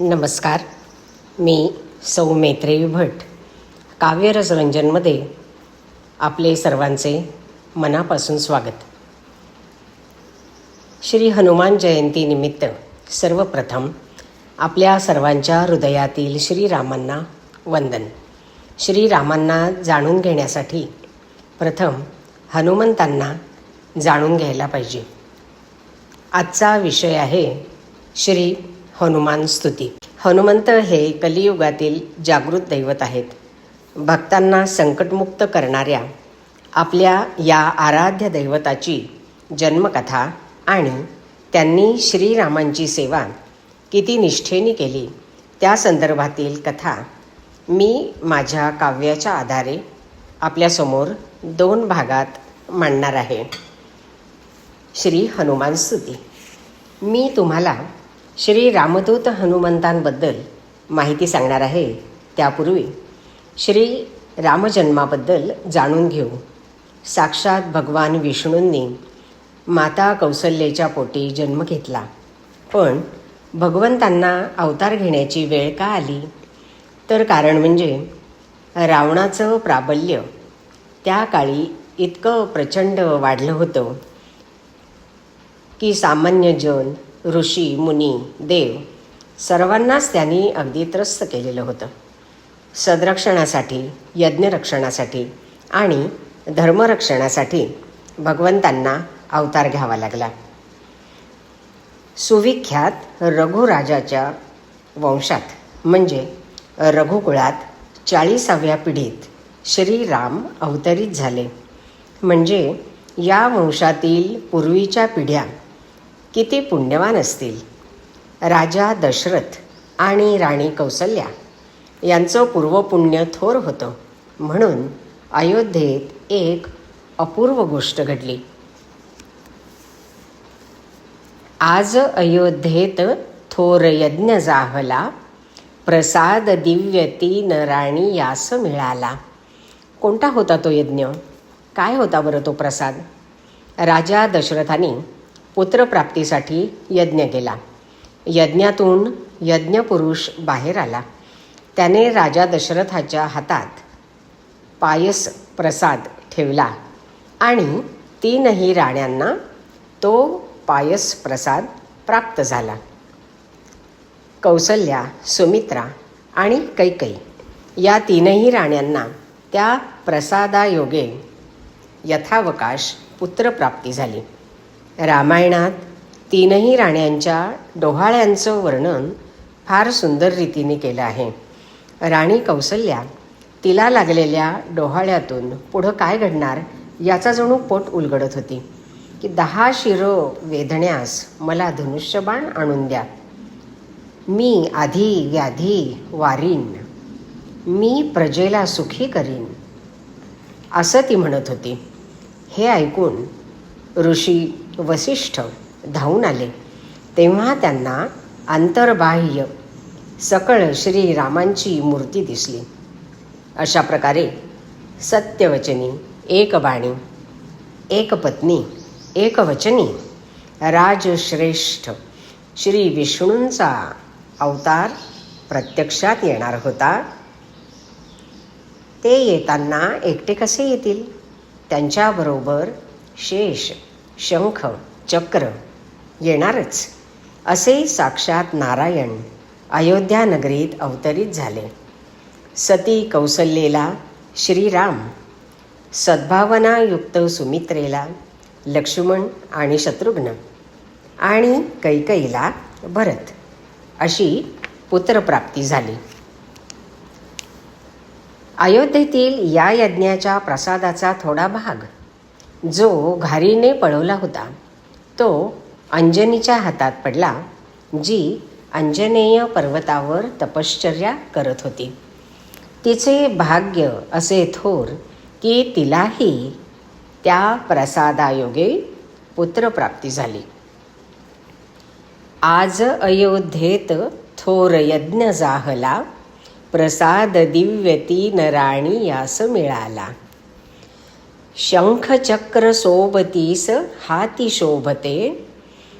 नमस्कार. मी सौ मैत्रेयी भट. काव्यरस रंजनमध्ये आपले सर्वांचे मनापासून स्वागत. श्री हनुमान जयंतीनिमित्त सर्वप्रथम आपल्या सर्वांच्या हृदयातील श्रीरामांना वंदन. श्रीरामांना जाणून घेण्यासाठी प्रथम हनुमंतांना जाणून घ्यायला पाहिजे. आजचा विषय आहे श्री हनुमान स्तुती. हनुमंत हे कलियुगातील जागृत दैवत आहेत. भक्तांना संकटमुक्त करणाऱ्या आपल्या या आराध्य दैवताची जन्मकथा आणि त्यांनी श्रीरामांची सेवा किती निष्ठेने केली त्या संदर्भातील कथा मी माझ्या काव्याच्या आधारे आपल्यासमोर दोन भागात मांडणार आहे. श्री हनुमान स्तुती. मी तुम्हाला श्री रामदूत हनुमंतांबद्दल माहिती सांगणार आहे. त्यापूर्वी श्री रामजन्माबद्दल जाणून घेऊ. साक्षात भगवान विष्णूंनी माता कौसल्येच्या पोटी जन्म घेतला. पण भगवंतांना अवतार घेण्याची वेळ का आली? तर कारण म्हणजे रावणाचं प्राबल्य त्या काळी इतकं प्रचंड वाढलं होतं की सामान्य जन ऋषी मुनी देव सर्वांनाच त्यांनी अगदी त्रस्त केलेलं होतं. सदरक्षणासाठी यज्ञरक्षणासाठी आणि धर्मरक्षणासाठी भगवंतांना अवतार घ्यावा लागला. सुविख्यात रघुराजाच्या वंशात म्हणजे रघुकुळात चाळीसाव्या पिढीत श्रीराम अवतरित झाले. म्हणजे या वंशातील पूर्वीच्या पिढ्या किती पुण्यवान असतील. राजा दशरथ आणि राणी कौसल्या यांचं पूर्वपुण्य थोर होतं. म्हणून अयोध्येत एक अपूर्व गोष्ट घडली. आज अयोध्येत थोर यज्ञ जाहला प्रसाद दिव्य तीन राणी यास मिळाला. कोणता होता तो यज्ञ? काय होता बरं तो प्रसाद? राजा दशरथाने पुत्रप्राप्तीसाठी यज्ञ केला. यज्ञातून यज्ञपुरुष बाहेर आला. त्याने राजा दशरथाच्या हातात पायस प्रसाद ठेवला आणि तीनही राण्यांना तो पायस प्रसाद प्राप्त झाला. कौसल्या सुमित्रा आणि कैकई या तीनही राण्यांना त्या प्रसादायोगे यथावकाश पुत्रप्राप्ती झाली. रामायणात तीनही राण्यांच्या डोहाळ्यांचं वर्णन फार सुंदर रीतीने केलं आहे. राणी कौसल्या तिला लागलेल्या डोहाळ्यातून पुढं काय घडणार याचा जणू पोट उलगडत होती. की दहा शिरो वेधण्यास मला धनुष्यबाण आणून द्या. मी आधी व्याधी वारीन. मी प्रजेला सुखी करीन. असं ती म्हणत होती. हे ऐकून ऋषी वसिष्ठ धावून आले. तेव्हा त्यांना अंतर्बाह्य सकळ श्रीरामांची मूर्ती दिसली. अशा प्रकारे सत्यवचनी एकबाणी एक पत्नी एकवचनी राजश्रेष्ठ श्री विष्णूंचा अवतार प्रत्यक्षात येणार होता. ते येताना एकटे कसे येतील? त्यांच्याबरोबर शेष शंख चक्र येणारच असे साक्षात नारायण अयोध्या नगरीत अवतरित झाले. सती कौसल्येला श्रीराम सद्भावनायुक्त सुमित्रेला लक्ष्मण आणि शत्रुघ्न आणि कैकईला भरत अशी पुत्रप्राप्ती झाली. अयोध्येतील या यज्ञाच्या प्रसादाचा थोडा भाग जो घारीने पळवला होता तो अंजनीच्या हातात पडला जी अंजनेय पर्वतावर तपश्चर्या करत होती. तिचे भाग्य असे थोर की तिलाही त्या प्रसादायोगे पुत्रप्राप्ती झाली. आज अयोध्येत थोर यज्ञ जाहला प्रसाद दिव्यती नराणी यास मिळाला. शंखचक्र सोबतीस हाती शोभते.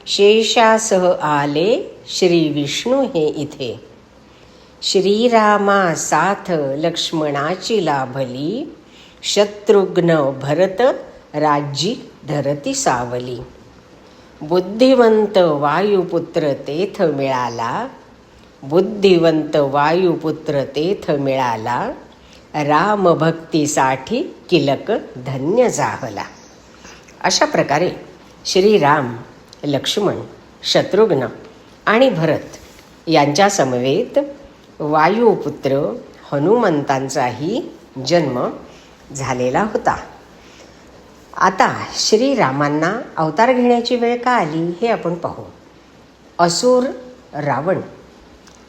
शेषासह आले श्री विष्णू हे इथे. श्रीरामा साथ लक्ष्मणाची लाभली. शत्रुघ्न भरत राज्यी धरती सावली. बुद्धिवंत वायुपुत्र तेथ मिळाला. बुद्धिवंत वायुपुत्र तेथ मिळाला. रामभक्तीसाठी किलक धन्य जाहला अशा प्रकारे श्रीराम लक्ष्मण शत्रुघ्न आणि भरत यांच्यासमवेत वायुपुत्र हनुमंतांचाही जन्म झालेला होता. आता श्रीरामांना अवतार घेण्याची वेळ का आली हे आपण पाहू. असुर रावण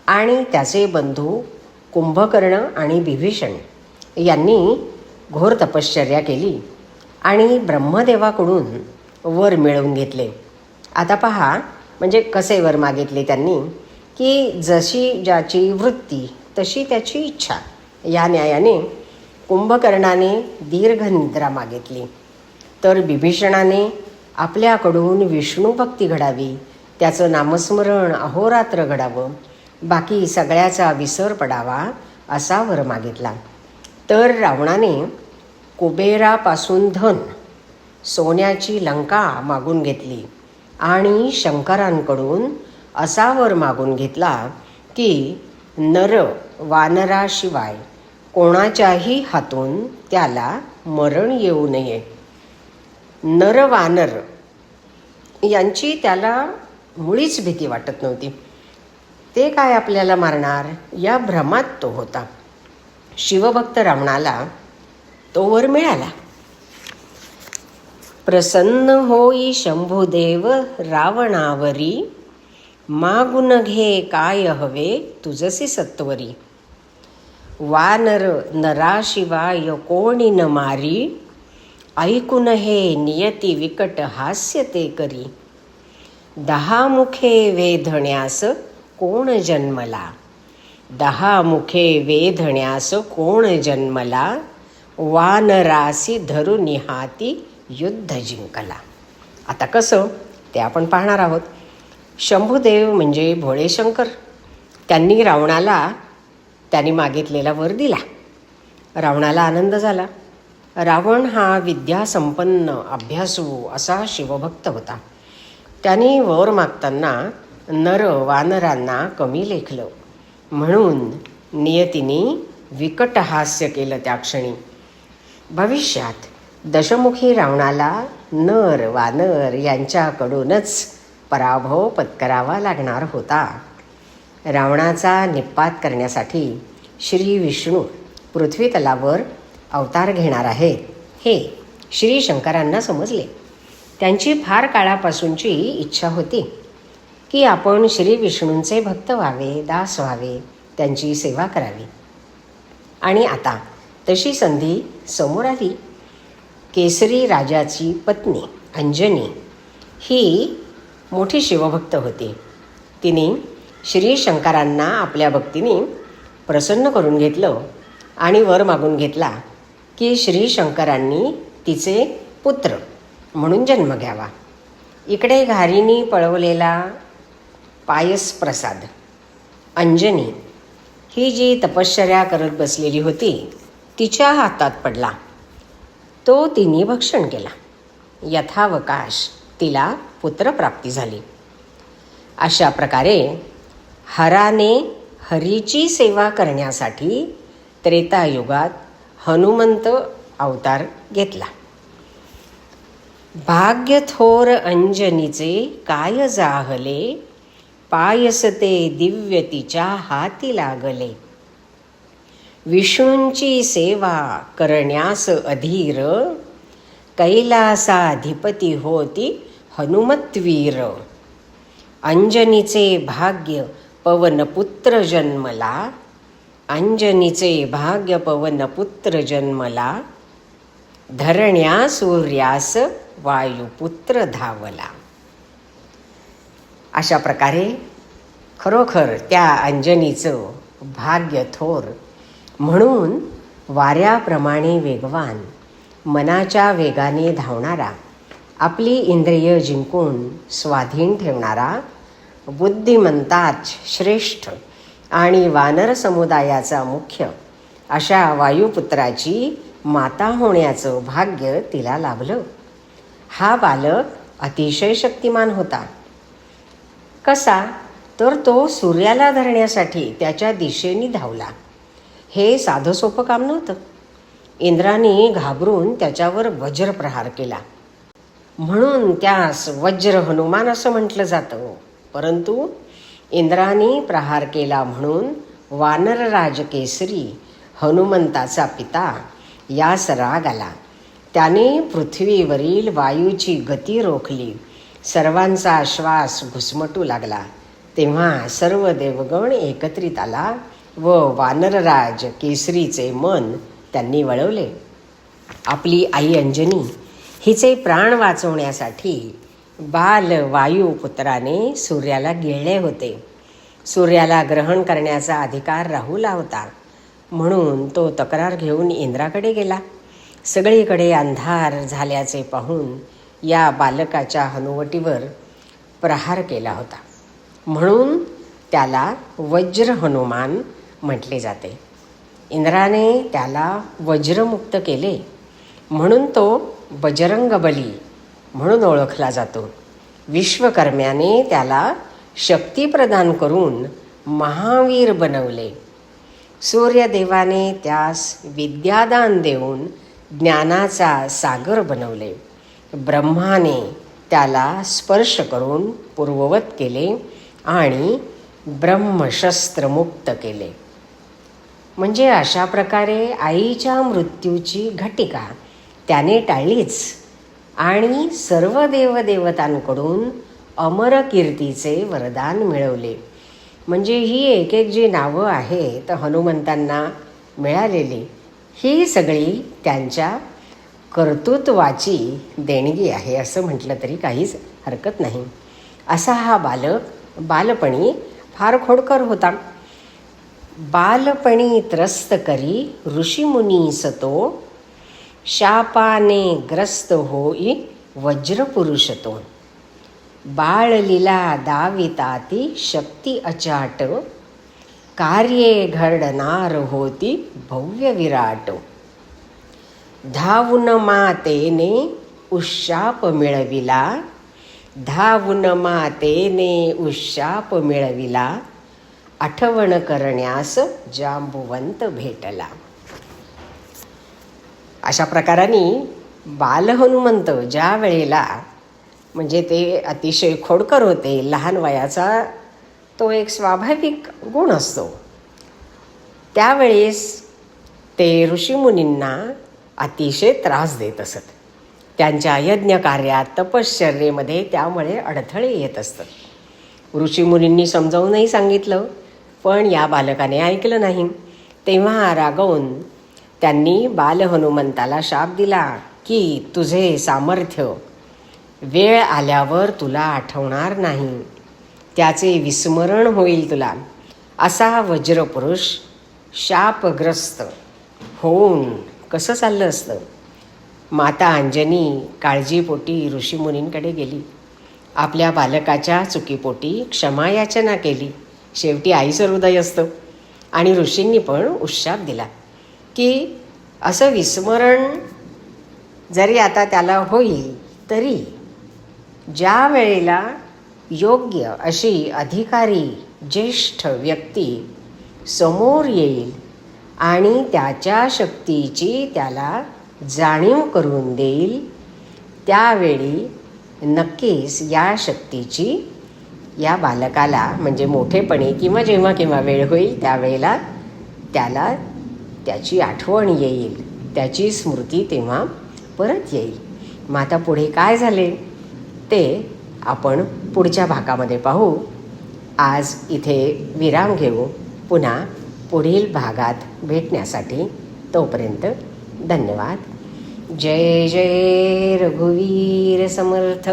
आणि त्याचे बंधू कुंभकर्ण आणि बिभीषण यांनी घोर तपश्चर्या केली आणि ब्रह्मदेवाकडून वर मिळवून घेतले. आता पहा म्हणजे कसे वर मागितले त्यांनी की जशी ज्याची वृत्ती तशी त्याची इच्छा. या न्यायाने कुंभकर्णाने दीर्घ निद्रा मागितली. तर बिभीषणाने आपल्याकडून विष्णू भक्ती घडावी त्याचं नामस्मरण अहोरात्र घडावं बाकी सगळ्याचा विसर पडावा असा वर मागितला. तर रावणाने कुबेरापासून धन सोन्याची लंका मागून घेतली आणि शंकरांकडून असा वर मागून घेतला की नर वानराशिवाय कोणाच्याही हातून त्याला मरण येऊ नये. नर वानर यांची त्याला मुळीच भीती वाटत नव्हती. ते काय आपल्याला मारणार? या भ्रमात तो होता. शिवभक्त रावणाला तो वर मिळाला. प्रसन्न होई शंभुदेव रावणावरी मागुन घे काय हवे तुझसे सत्वरी. वानर नराशिवाय कोणी न मारी ऐकून हे नियती विकट हास्य ते करी. दहा मुखे वेधण्यास कोण जन्मला? दहा मुखे वेधण्यास कोण जन्मला? वानरासी धरून निहाती युद्ध जिंकला. आता कसं? ते आपण पाहणार आहोत. शंभूदेव म्हणजे भोळेशंकर. त्यांनी रावणाला त्यांनी मागितलेला वर दिला. रावणाला आनंद झाला. रावण हा विद्यासंपन्न अभ्यासू असा शिवभक्त होता. त्यांनी वर मागताना नर वानरांना कमी लेखलं. म्हणून नियतीने विकट हास्य केलं त्या क्षणी. भविष्यात दशमुखी रावणाला नर वानर यांच्याकडूनच पराभव पत्करावा लागणार होता. रावणाचा निपात करण्यासाठी श्री विष्णू पृथ्वीतलावर अवतार घेणार आहेत हे श्री शंकरांना समजले. त्यांची फार काळापासूनची इच्छा होती. की आपण श्री विष्णूंचे भक्त व्हावे दास व्हावे त्यांची सेवा करावी. आणि आता तशी संधी समोर आली. केसरी राजाची पत्नी अंजनी ही मोठी शिवभक्त होती. तिने श्री शंकरांना आपल्या भक्तीने प्रसन्न करून घेतलं आणि वर मागून घेतला की श्री शंकरांनी तिचे पुत्र म्हणून जन्म घ्यावा. इकडे घारीनी पळवलेला पायस प्रसाद. अंजनी ही जी तपश्चर्या करत बसलेली होती तिच्या हातात पडला. तो तिने भक्षण केला. यथावकाश तिला पुत्रप्राप्ती झाली. अशा प्रकारे हराने हरीची सेवा करण्यासाठी त्रेतायुगात हनुमंत अवतार घेतला. भाग्य थोर अंजनीचे काय जाहले? पायसते दिव्य तिच्या हाती लागले. विष्णूंची सेवा करण्यास अधीर कैलासाधिपती होती हनुमत्वीर. अंजनीचे भाग्य पवनपुत्र जन्मला अंजनीचे भाग्य पवनपुत्र जन्मला धरण्या सूर्यास वायुपुत्र धावला. अशा प्रकारे खरोखर त्या अंजनीचं भाग्य थोर म्हणून वाऱ्याप्रमाणे वेगवान मनाच्या वेगाने धावणारा आपली इंद्रिय जिंकून स्वाधीन ठेवणारा बुद्धिमंताच श्रेष्ठ आणि वानर समुदायाचा मुख्य अशा वायुपुत्राची माता होण्याचं भाग्य तिला लाभलं. हा बालक अतिशय शक्तिमान होता. कसा? तर तो सूर्याला धरण्यासाठी त्याच्या दिशेने धावला. हे साधं सोपं काम नव्हतं. इंद्राने घाबरून त्याच्यावर वज्रप्रहार केला. म्हणून त्यास वज्र हनुमान असं म्हटलं जातं. परंतु इंद्राने प्रहार केला म्हणून वानरराज केसरी हनुमंताचा पिता यास राग आला. त्याने पृथ्वीवरील वायूची गती रोखली. सर्वांचा श्वास घुसमटू लागला. तेव्हा सर्व देवगण एकत्रित आला व वानरराज केसरीचे मन त्यांनी वळवले. आपली आई अंजनी हिचे प्राण वाचवण्यासाठी बाल वायुपुत्राने सूर्याला गिळले होते. सूर्याला ग्रहण करण्याचा अधिकार राहूला होता. म्हणून तो तक्रार घेऊन इंद्राकडे गेला. सगळीकडे अंधार झाल्याचे पाहून या बालकाच्या हनुवटीवर प्रहार केला होता. म्हणून त्याला वज्र हनुमान म्हटले जाते. इंद्राने त्याला वज्रमुक्त केले. म्हणून तो बजरंगबली म्हणून ओळखला जातो. विश्वकर्म्याने त्याला शक्ती प्रदान करून महावीर बनवले. सूर्यदेवाने त्यास विद्यादान देऊन ज्ञानाचा सागर बनवले. ब्रह्माने त्याला स्पर्श करून पूर्ववत केले आणि ब्रह्मशस्त्र मुक्त केले. म्हणजे अशा प्रकारे आईच्या मृत्यूची घटिका त्याने टाळलीच आणि सर्व देवदेवतांकडून अमरकीर्तीचे वरदान मिळवले. म्हणजे ही एक एक जी नावं आहेत हनुमंतांना मिळालेली ही सगळी त्यांच्या कर्तृत्वाची देणगी आहे असं म्हटलं तरी काहीच हरकत नाही. असा हा बालक बालपणी फार खोडकर होता. बालपणी त्रस्त करी ऋषीमुनी सतो शापाने ग्रस्त होई वज्रपुरुष तो बाळलीला दाविताती शक्ती अचाट कार्ये घडणार होती भव्य विराट. धावून मातेने उशाप मिळविला. धावून मातेने उशाप मिळविला. आठवण करण्यास जांबुवंत भेटला. अशा प्रकाराने बालहनुमंत ज्या वेळेला म्हणजे ते अतिशय खोडकर होते लहान वयाचा तो एक स्वाभाविक गुण असतो. त्यावेळेस ते ऋषीमुनींना अतिशय त्रास देत असत. त्यांच्या यज्ञ कार्यात तपश्चर्येमध्ये त्यामुळे अडथळे येत असतात. ऋषीमुनींनी समजावूनही सांगितलं पण या बालकाने ऐकलं नाही. तेव्हा रागवून त्यांनी बालहनुमंताला शाप दिला की तुझे सामर्थ्य वेळ आल्यावर तुला आठवणार नाही. त्याचे विस्मरण होईल तुला. असा वज्रपुरुष शापग्रस्त होऊन कसं चाललं असतं? माता अंजनी काळजीपोटी ऋषीमुनींकडे गेली. आपल्या बालकाच्या चुकीपोटी क्षमायाचना केली. शेवटी आईचं हृदय असतं. आणि ऋषींनी पण उशाप दिला की असं विस्मरण जरी आता त्याला होईल तरी ज्या वेळेला योग्य अशी अधिकारी ज्येष्ठ व्यक्ती समोर येईल आणि त्याच्या शक्तीची त्याला जाणीव करून देईल. त्यावेळी नक्कीच या शक्तीची या बालकाला म्हणजे मोठेपणी किंवा जेव्हा केव्हा वेळ होईल त्यावेळेला त्याला त्याची आठवण येईल. त्याची स्मृती तेव्हा परत येईल. मग आता पुढे काय झाले? ते आपण पुढच्या भागामध्ये पाहू. आज इथे विराम घेऊ. पुन्हा पुढील भागात भेटण्यासाठी तोपर्यंत धन्यवाद. जय जय रघुवीर समर्थ.